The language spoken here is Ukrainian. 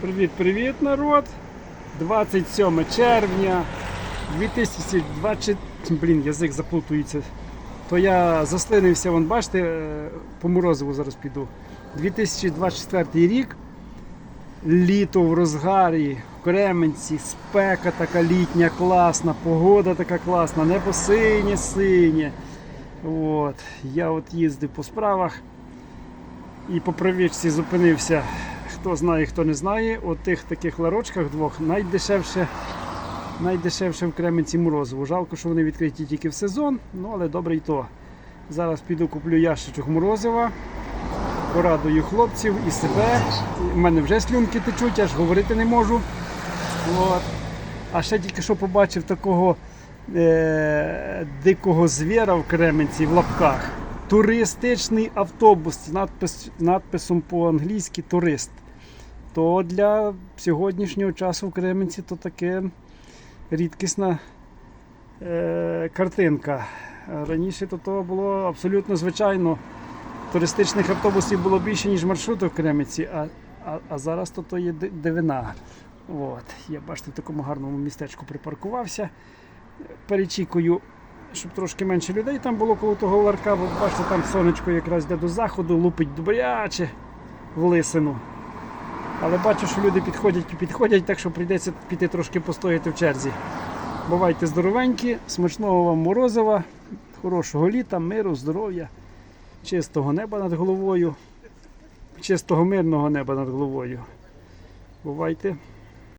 Привіт-привіт, народ! 27 червня 2020. Блін, язик заплутується. То я заслинився, вон бачите, е, по морозиву зараз піду. 2024 рік. Літо в розгарі, в Кременці, спека така літня, класна, погода така класна, небо синє, синє. От. Я от їздив по справах і по привічці зупинився. Хто знає, хто не знає, у тих таких ларочках двох найдешевше, найдешевше в Кременці морозиво. Жалко, що вони відкриті тільки в сезон, ну але добре і то. Зараз піду куплю ящичок морозива, порадую хлопців і себе. У мене вже слюнки течуть, аж говорити не можу. От. А ще тільки що побачив такого е- дикого звіра в Кременці в лапках. Туристичний автобус з надпис, надписом по-англійськи турист. То для сьогоднішнього часу в Кременці то таке рідкісна е- картинка. Раніше то, то було абсолютно звичайно. Туристичних автобусів було більше, ніж маршрутів в Кременці, а, а, а зараз то, то є дивина. От. Я бачите, в такому гарному містечку припаркувався. Перечікую, щоб трошки менше людей там було коло того ларка, бо бачите, там сонечко якраз йде до заходу, лупить добряче в лисину. Але бачу, що люди підходять і підходять, так що прийдеться піти трошки постояти в черзі. Бувайте здоровенькі, смачного вам морозива, хорошого літа, миру, здоров'я, чистого неба над головою, чистого мирного неба над головою. Бувайте.